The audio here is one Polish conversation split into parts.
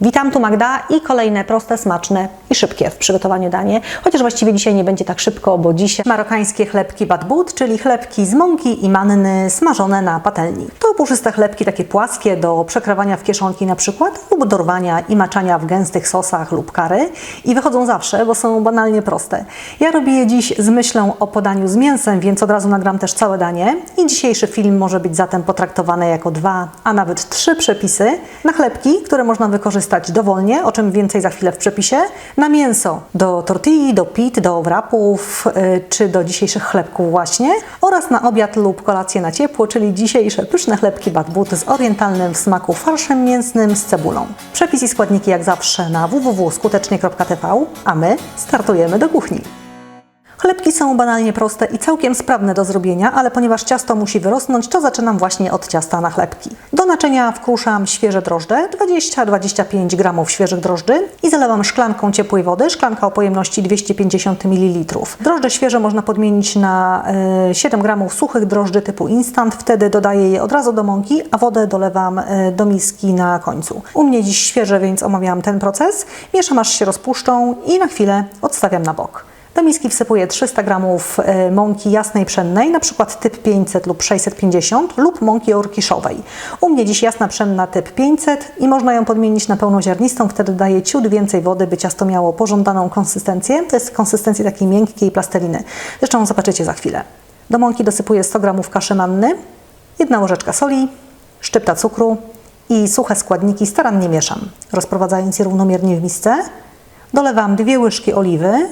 Witam, tu Magda i kolejne proste, smaczne i szybkie w przygotowaniu danie. Chociaż właściwie dzisiaj nie będzie tak szybko, bo dzisiaj marokańskie chlebki badbut, czyli chlebki z mąki i manny smażone na patelni. To puszyste chlebki takie płaskie do przekrawania w kieszonki na przykład lub do rwania i maczania w gęstych sosach lub kary i wychodzą zawsze, bo są banalnie proste. Ja robię je dziś z myślą o podaniu z mięsem, więc od razu nagram też całe danie i dzisiejszy film może być zatem potraktowany jako dwa, a nawet trzy przepisy na chlebki, które można wykorzystać dowolnie, o czym więcej za chwilę w przepisie, na mięso, do tortilli, do pit, do wrapów yy, czy do dzisiejszych chlebków właśnie oraz na obiad lub kolację na ciepło, czyli dzisiejsze pyszne chlebki badbut z orientalnym w smaku farszem mięsnym z cebulą. Przepis i składniki jak zawsze na www.skutecznie.tv, a my startujemy do kuchni. Chlebki są banalnie proste i całkiem sprawne do zrobienia, ale ponieważ ciasto musi wyrosnąć, to zaczynam właśnie od ciasta na chlebki. Do naczynia wkruszam świeże drożdże, 20-25 g świeżych drożdży i zalewam szklanką ciepłej wody, szklanka o pojemności 250 ml. Drożdże świeże można podmienić na y, 7 g suchych drożdży typu instant, wtedy dodaję je od razu do mąki, a wodę dolewam y, do miski na końcu. U mnie dziś świeże, więc omawiam ten proces. Mieszam aż się rozpuszczą i na chwilę odstawiam na bok. Do miski wsypuję 300 g mąki jasnej pszennej, na przykład typ 500 lub 650 lub mąki orkiszowej. U mnie dziś jasna pszenna typ 500 i można ją podmienić na pełnoziarnistą, wtedy daje ciut więcej wody, by ciasto miało pożądaną konsystencję. To jest konsystencji takiej miękkiej plasteliny. Zresztą zobaczycie za chwilę. Do mąki dosypuję 100 g kaszy manny, jedna łyżeczka soli, szczypta cukru i suche składniki starannie mieszam. Rozprowadzając je równomiernie w misce, dolewam dwie łyżki oliwy,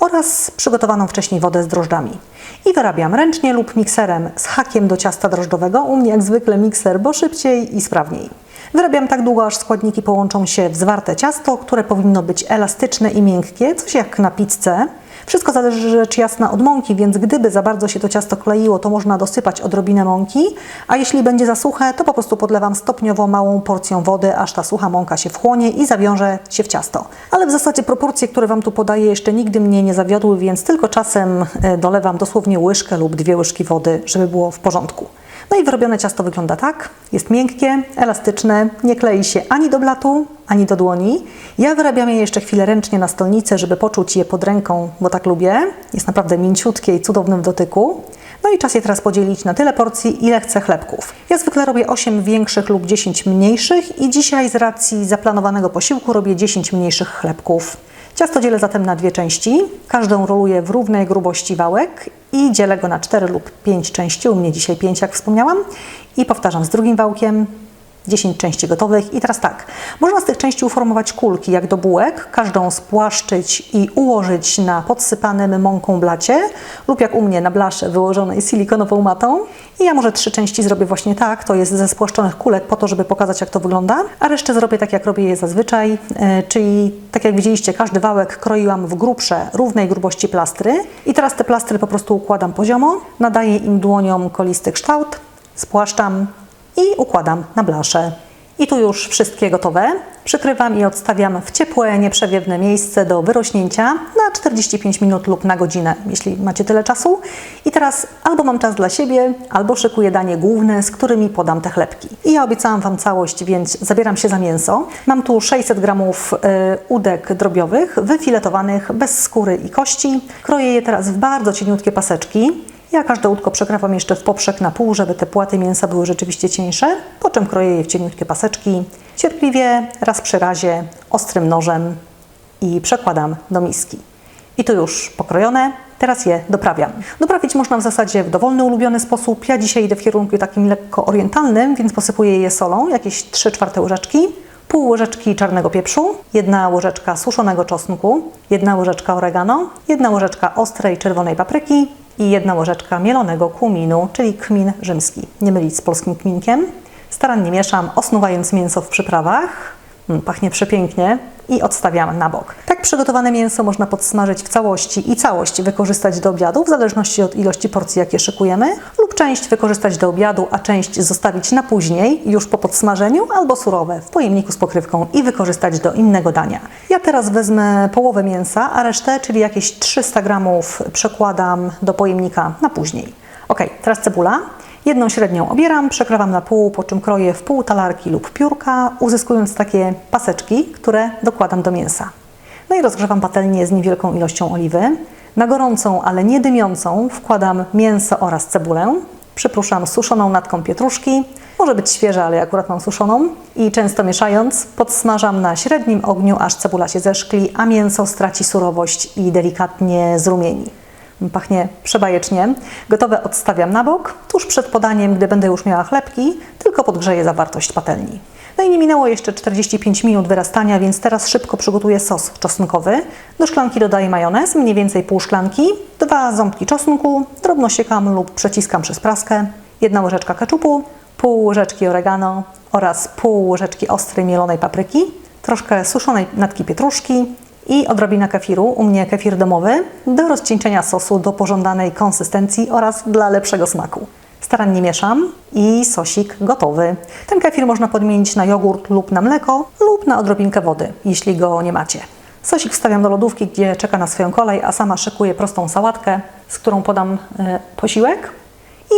oraz przygotowaną wcześniej wodę z drożdżami. I wyrabiam ręcznie lub mikserem z hakiem do ciasta drożdżowego. U mnie jak zwykle mikser, bo szybciej i sprawniej. Wyrabiam tak długo, aż składniki połączą się w zwarte ciasto, które powinno być elastyczne i miękkie, coś jak na pizzę. Wszystko zależy rzecz jasna od mąki, więc gdyby za bardzo się to ciasto kleiło, to można dosypać odrobinę mąki, a jeśli będzie za suche, to po prostu podlewam stopniowo małą porcją wody, aż ta sucha mąka się wchłonie i zawiąże się w ciasto. Ale w zasadzie proporcje, które Wam tu podaję, jeszcze nigdy mnie nie zawiodły, więc tylko czasem e, dolewam dosłownie łyżkę lub dwie łyżki wody, żeby było w porządku. No i wyrobione ciasto wygląda tak. Jest miękkie, elastyczne, nie klei się ani do blatu, ani do dłoni. Ja wyrabiam je jeszcze chwilę ręcznie na stolnicy, żeby poczuć je pod ręką, bo tak lubię. Jest naprawdę mięciutkie i cudowne w dotyku. No i czas je teraz podzielić na tyle porcji, ile chcę chlebków. Ja zwykle robię 8 większych lub 10 mniejszych i dzisiaj z racji zaplanowanego posiłku robię 10 mniejszych chlebków. Ciasto dzielę zatem na dwie części. Każdą roluję w równej grubości wałek i dzielę go na 4 lub 5 części. U mnie dzisiaj 5, jak wspomniałam. I powtarzam z drugim wałkiem, 10 części gotowych. I teraz tak, można z tych części uformować kulki jak do bułek, każdą spłaszczyć i ułożyć na podsypanym mąką blacie lub jak u mnie na blasze wyłożonej silikonową matą. I ja może trzy części zrobię właśnie tak, to jest ze spłaszczonych kulek po to, żeby pokazać jak to wygląda, a resztę zrobię tak jak robię je zazwyczaj, yy, czyli tak jak widzieliście, każdy wałek kroiłam w grubsze, równej grubości plastry. I teraz te plastry po prostu układam poziomo, nadaję im dłonią kolisty kształt, spłaszczam, i układam na blaszę. I tu już wszystkie gotowe. Przykrywam i odstawiam w ciepłe, nieprzewiewne miejsce do wyrośnięcia na 45 minut lub na godzinę, jeśli macie tyle czasu. I teraz albo mam czas dla siebie, albo szykuję danie główne, z którymi podam te chlebki. I ja obiecałam Wam całość, więc zabieram się za mięso. Mam tu 600 gramów y, udek drobiowych, wyfiletowanych, bez skóry i kości. Kroję je teraz w bardzo cieniutkie paseczki. Ja każde łódko przekrawam jeszcze w poprzek na pół, żeby te płaty mięsa były rzeczywiście cieńsze, po czym kroję je w cieniutkie paseczki. Cierpliwie, raz przy razie, ostrym nożem i przekładam do miski. I to już pokrojone, teraz je doprawiam. Doprawić można w zasadzie w dowolny, ulubiony sposób. Ja dzisiaj idę w kierunku takim lekko orientalnym, więc posypuję je solą, jakieś 3 czwarte łyżeczki, pół łyżeczki czarnego pieprzu, jedna łyżeczka suszonego czosnku, jedna łyżeczka oregano, jedna łyżeczka ostrej czerwonej papryki, i jedna łyżeczka mielonego kuminu, czyli kmin rzymski. Nie mylić z polskim kminkiem. Starannie mieszam, osnuwając mięso w przyprawach. Mm, pachnie przepięknie i odstawiam na bok. Tak przygotowane mięso można podsmażyć w całości i całość wykorzystać do obiadu, w zależności od ilości porcji, jakie szykujemy, część wykorzystać do obiadu, a część zostawić na później, już po podsmażeniu, albo surowe w pojemniku z pokrywką i wykorzystać do innego dania. Ja teraz wezmę połowę mięsa, a resztę, czyli jakieś 300 gramów, przekładam do pojemnika na później. Ok, teraz cebula. Jedną średnią obieram, przekrawam na pół, po czym kroję w pół talarki lub piórka, uzyskując takie paseczki, które dokładam do mięsa. No i rozgrzewam patelnię z niewielką ilością oliwy. Na gorącą, ale nie dymiącą wkładam mięso oraz cebulę. Przypruszam suszoną natką pietruszki. Może być świeża, ale ja akurat mam suszoną. I często mieszając, podsmażam na średnim ogniu, aż cebula się zeszkli, a mięso straci surowość i delikatnie zrumieni. Pachnie przebajecznie. Gotowe odstawiam na bok. Tuż przed podaniem, gdy będę już miała chlebki, tylko podgrzeję zawartość patelni. No i nie minęło jeszcze 45 minut wyrastania, więc teraz szybko przygotuję sos czosnkowy. Do szklanki dodaję majonez, mniej więcej pół szklanki, dwa ząbki czosnku, drobno siekam lub przeciskam przez praskę, jedna łyżeczka keczupu, pół łyżeczki oregano oraz pół łyżeczki ostrej mielonej papryki, troszkę suszonej natki pietruszki i odrobina kefiru, u mnie kefir domowy, do rozcieńczenia sosu do pożądanej konsystencji oraz dla lepszego smaku. Starannie mieszam i sosik gotowy. Ten kefir można podmienić na jogurt lub na mleko lub na odrobinkę wody, jeśli go nie macie. Sosik wstawiam do lodówki, gdzie czeka na swoją kolej, a sama szykuję prostą sałatkę, z którą podam e, posiłek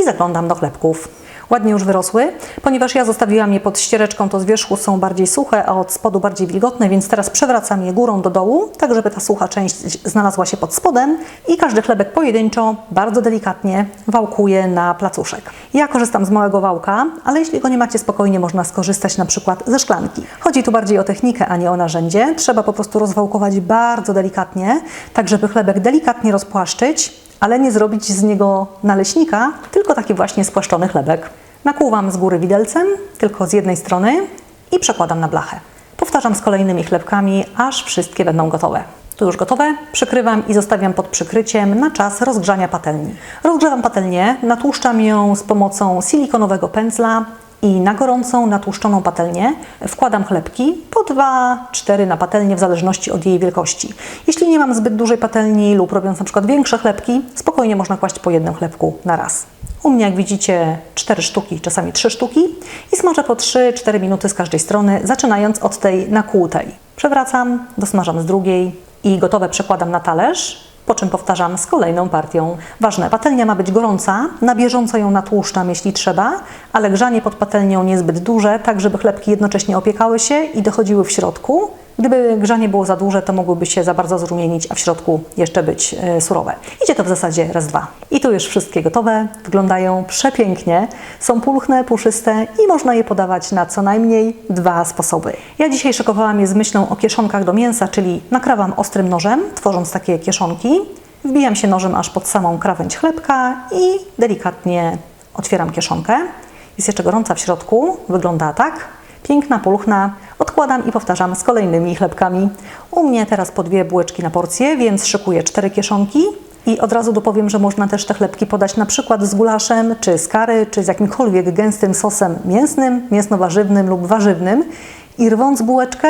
i zaglądam do chlebków. Ładnie już wyrosły. Ponieważ ja zostawiłam je pod ściereczką, to z wierzchu są bardziej suche, a od spodu bardziej wilgotne, więc teraz przewracam je górą do dołu, tak żeby ta sucha część znalazła się pod spodem i każdy chlebek pojedynczo, bardzo delikatnie wałkuję na placuszek. Ja korzystam z małego wałka, ale jeśli go nie macie, spokojnie można skorzystać na przykład ze szklanki. Chodzi tu bardziej o technikę, a nie o narzędzie. Trzeba po prostu rozwałkować bardzo delikatnie, tak żeby chlebek delikatnie rozpłaszczyć, ale nie zrobić z niego naleśnika, tylko taki właśnie spłaszczony chlebek. Nakłuwam z góry widelcem, tylko z jednej strony i przekładam na blachę. Powtarzam z kolejnymi chlebkami, aż wszystkie będą gotowe. Tu już gotowe, przykrywam i zostawiam pod przykryciem na czas rozgrzania patelni. Rozgrzewam patelnię, natłuszczam ją z pomocą silikonowego pędzla i na gorącą, natłuszczoną patelnię wkładam chlebki po 2-4 na patelnię w zależności od jej wielkości. Jeśli nie mam zbyt dużej patelni lub robiąc na przykład większe chlebki, spokojnie można kłaść po jednym chlebku na raz. U mnie, jak widzicie, 4 sztuki, czasami 3 sztuki i smażę po 3-4 minuty z każdej strony, zaczynając od tej nakłutej. Przewracam, dosmażam z drugiej i gotowe przekładam na talerz po czym powtarzam z kolejną partią. Ważne, patelnia ma być gorąca, na bieżąco ją natłuszczam, jeśli trzeba, ale grzanie pod patelnią niezbyt duże, tak żeby chlebki jednocześnie opiekały się i dochodziły w środku. Gdyby grzanie było za duże, to mogłyby się za bardzo zrumienić, a w środku jeszcze być e, surowe. Idzie to w zasadzie raz, dwa. I tu już wszystkie gotowe, wyglądają przepięknie, są pulchne, puszyste i można je podawać na co najmniej dwa sposoby. Ja dzisiaj szykowałam je z myślą o kieszonkach do mięsa, czyli nakrawam ostrym nożem, tworząc takie kieszonki, wbijam się nożem aż pod samą krawędź chlebka i delikatnie otwieram kieszonkę. Jest jeszcze gorąca w środku, wygląda tak. Piękna, pulchna. Odkładam i powtarzam z kolejnymi chlebkami. U mnie teraz po dwie bułeczki na porcję, więc szykuję cztery kieszonki. I od razu dopowiem, że można też te chlebki podać na przykład z gulaszem, czy z kary, czy z jakimkolwiek gęstym sosem mięsnym, mięsno-warzywnym lub warzywnym. I rwąc bułeczkę,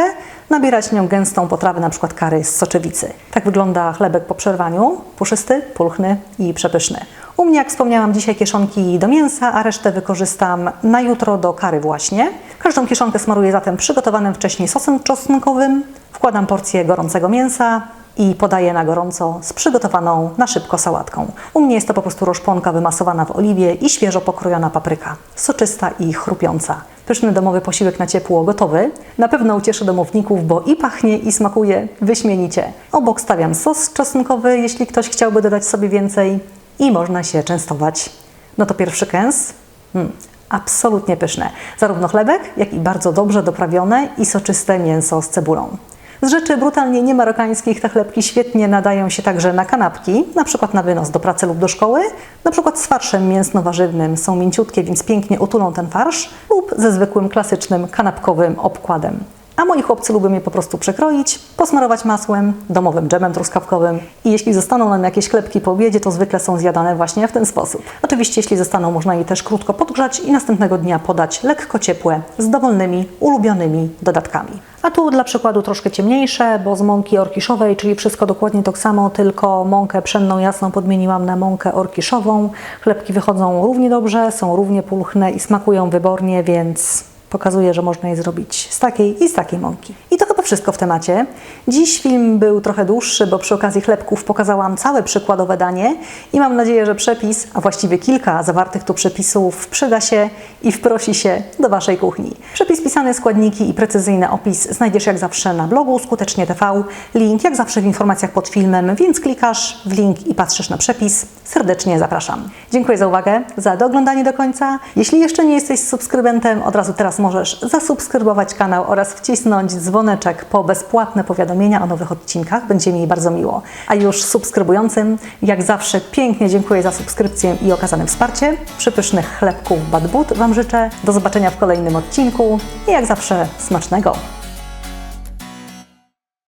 nabierać nią gęstą potrawę, na przykład kary z soczewicy. Tak wygląda chlebek po przerwaniu. Puszysty, pulchny i przepyszny. U mnie, jak wspomniałam, dzisiaj kieszonki do mięsa, a resztę wykorzystam na jutro do kary właśnie. Każdą kieszonkę smaruję zatem przygotowanym wcześniej sosem czosnkowym. Wkładam porcję gorącego mięsa i podaję na gorąco z przygotowaną na szybko sałatką. U mnie jest to po prostu roszponka wymasowana w oliwie i świeżo pokrojona papryka. Soczysta i chrupiąca. Pyszny domowy posiłek na ciepło gotowy. Na pewno ucieszy domowników, bo i pachnie, i smakuje wyśmienicie. Obok stawiam sos czosnkowy, jeśli ktoś chciałby dodać sobie więcej i można się częstować. No to pierwszy kęs. Hmm, absolutnie pyszne. Zarówno chlebek, jak i bardzo dobrze doprawione i soczyste mięso z cebulą. Z rzeczy brutalnie niemarokańskich te chlebki świetnie nadają się także na kanapki, na przykład na wynos do pracy lub do szkoły, na przykład z farszem mięsno-warzywnym, są mięciutkie, więc pięknie utulą ten farsz, lub ze zwykłym, klasycznym, kanapkowym obkładem. A moi chłopcy lubią je po prostu przekroić, posmarować masłem, domowym dżemem truskawkowym i jeśli zostaną nam jakieś chlebki po obiedzie, to zwykle są zjadane właśnie w ten sposób. Oczywiście jeśli zostaną, można je też krótko podgrzać i następnego dnia podać lekko ciepłe, z dowolnymi, ulubionymi dodatkami. A tu dla przykładu troszkę ciemniejsze, bo z mąki orkiszowej, czyli wszystko dokładnie to samo, tylko mąkę pszenną jasną podmieniłam na mąkę orkiszową. Chlebki wychodzą równie dobrze, są równie pulchne i smakują wybornie, więc pokazuje, że można je zrobić z takiej i z takiej mąki. I to chyba wszystko w temacie. Dziś film był trochę dłuższy, bo przy okazji chlebków pokazałam całe przykładowe danie i mam nadzieję, że przepis, a właściwie kilka zawartych tu przepisów przyda się i wprosi się do Waszej kuchni. Przepis pisane składniki i precyzyjny opis znajdziesz jak zawsze na blogu Skutecznie TV. Link jak zawsze w informacjach pod filmem, więc klikasz w link i patrzysz na przepis. Serdecznie zapraszam. Dziękuję za uwagę, za doglądanie do końca. Jeśli jeszcze nie jesteś subskrybentem, od razu teraz możesz zasubskrybować kanał oraz wcisnąć dzwoneczek po bezpłatne powiadomienia o nowych odcinkach. Będzie mi bardzo miło. A już subskrybującym, jak zawsze, pięknie dziękuję za subskrypcję i okazane wsparcie. Przypysznych chlebków Bad But Wam życzę. Do zobaczenia w kolejnym odcinku i jak zawsze smacznego.